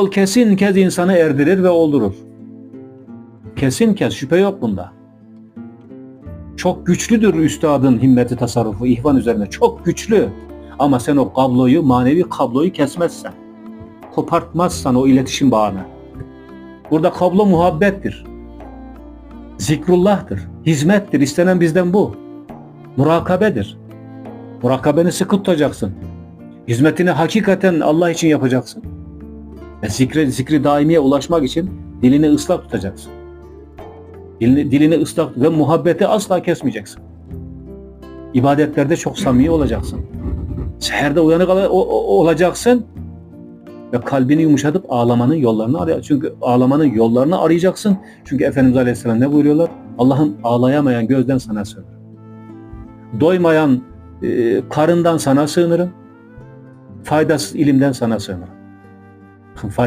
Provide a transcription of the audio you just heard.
Yol kesin kez insanı erdirir ve oldurur. Kesin kez şüphe yok bunda. Çok güçlüdür üstadın himmeti tasarrufu ihvan üzerine çok güçlü. Ama sen o kabloyu manevi kabloyu kesmezsen, kopartmazsan o iletişim bağını. Burada kablo muhabbettir. Zikrullah'tır. Hizmettir. İstenen bizden bu. Murakabedir. Murakabeni sıkı tutacaksın. Hizmetini hakikaten Allah için yapacaksın. Ve zikri, zikri daimiye ulaşmak için dilini ıslak tutacaksın. Dilini, dilini ıslak ve muhabbeti asla kesmeyeceksin. İbadetlerde çok samimi olacaksın. Seherde uyanık olacaksın ve kalbini yumuşatıp ağlamanın yollarını arayacaksın. Çünkü ağlamanın yollarını arayacaksın. Çünkü Efendimiz Aleyhisselam ne buyuruyorlar? Allah'ım ağlayamayan gözden sana sığınırım. Doymayan e, karından sana sığınırım. Faydasız ilimden sana sığınırım. provide